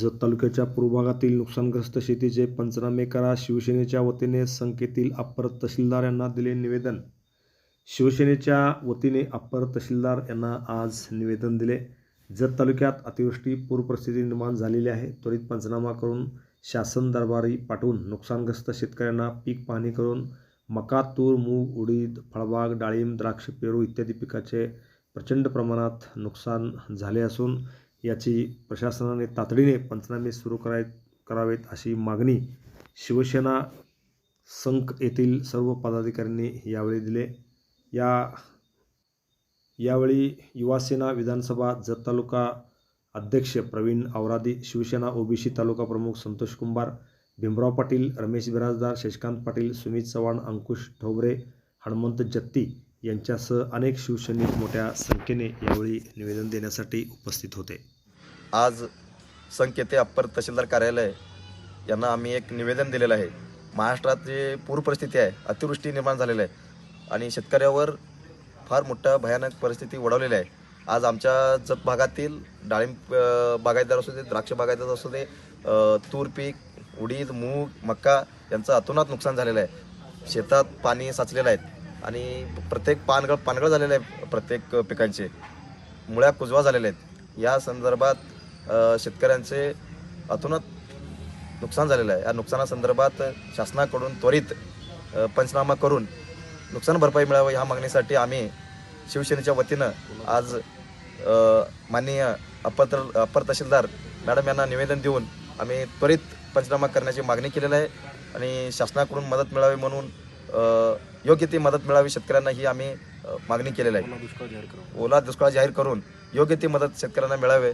जत तालुक्याच्या पूर्व भागातील नुकसानग्रस्त शेतीचे पंचनामे करा. शिवसेनेच्या वतीने संकेतील अप्पर तहसीलदार यांना दिले निवेदन. शिवसेनेच्या वतीने अप्पर तहसीलदार यांना आज निवेदन दिले. जत तालुक्यात अतिवृष्टी पूर परिस्थिती निर्माण झालेली आहे. त्वरित पंचनामा करून शासन दरबारी पाठवून नुकसानग्रस्त शेतकऱ्यांना पीक पाहणी करून मका तूर मूग उडीद फळबाग डाळिंब द्राक्ष पेरू इत्यादी पिकाचे प्रचंड प्रमाणात नुकसान झाले असून याची प्रशासनाने तातडीने पंचनामे सुरू कराय करावेत अशी मागणी शिवसेना संक येथील सर्व पदाधिकाऱ्यांनी यावेळी दिले. या यावेळी युवासेना विधानसभा जत तालुका अध्यक्ष प्रवीण आवरादी शिवसेना ओबीसी तालुका प्रमुख संतोष कुंभार भीमराव पाटील रमेश बिराजदार शशिकांत पाटील सुमित चव्हाण अंकुश ठोबरे हनुमंत जत्ती यांच्यासह अनेक शिवसैनिक मोठ्या संख्येने यावेळी निवेदन देण्यासाठी उपस्थित होते. आज संकेते अप्पर तहसीलदार कार्यालय यांना आम्ही एक निवेदन दिलेलं आहे. महाराष्ट्रात जे पूर परिस्थिती आहे अतिवृष्टी निर्माण झालेली आहे आणि शेतकऱ्यावर फार मोठा भयानक परिस्थिती ओढवलेली आहे. आज आमच्या जत भागातील डाळिंब बागायतदार असू दे द्राक्ष बागायतदार असू दे तूर पीक उडीद मूग मक्का यांचं अतोनात नुकसान झालेलं आहे. शेतात पाणी साचलेलं आहे. आणि प्रत्येक पानगळ पानगळ झालेलं आहे प्रत्येक पिकांचे. मुळ्या कुजवा झालेल्या आहेत. या संदर्भात शेतकऱ्यांचे अतोनात नुकसान झालेलं आहे. या नुकसानासंदर्भात शासनाकडून त्वरित पंचनामा करून नुकसान भरपाई मिळावं ह्या मागणीसाठी आम्ही शिवसेनेच्या वतीनं आज माननीय अपर अपर तहसीलदार मॅडम यांना निवेदन देऊन आम्ही त्वरित पंचनामा करण्याची मागणी केलेली आहे आणि शासनाकडून मदत मिळावी म्हणून योग्य ती मदत मिळावी शेतकऱ्यांना ही आम्ही मागणी केलेली आहे. ओला दुष्काळ जाहीर करून. योग्य ती मदत शेतकऱ्यांना मिळावे.